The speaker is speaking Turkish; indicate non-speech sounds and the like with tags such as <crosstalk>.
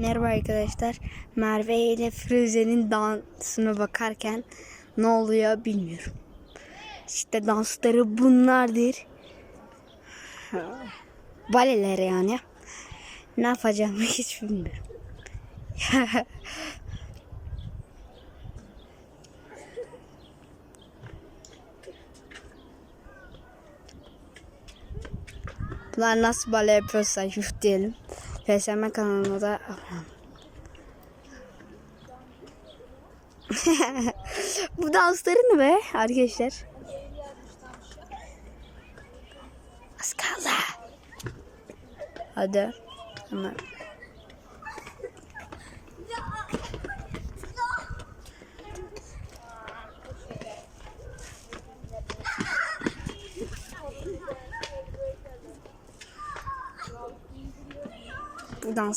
Merhaba arkadaşlar. Merve ile Firuze'nin dansına bakarken ne oluyor bilmiyorum. İşte dansları bunlardır. Baleler yani. Ne yapacağımı <laughs> hiç bilmiyorum. Bunlar nasıl bale yapıyorsa yuh diyelim. PSM kanalına da. <laughs> Bu dansları ne be arkadaşlar? Az kaldı. Hadi. Hemen. Bu dans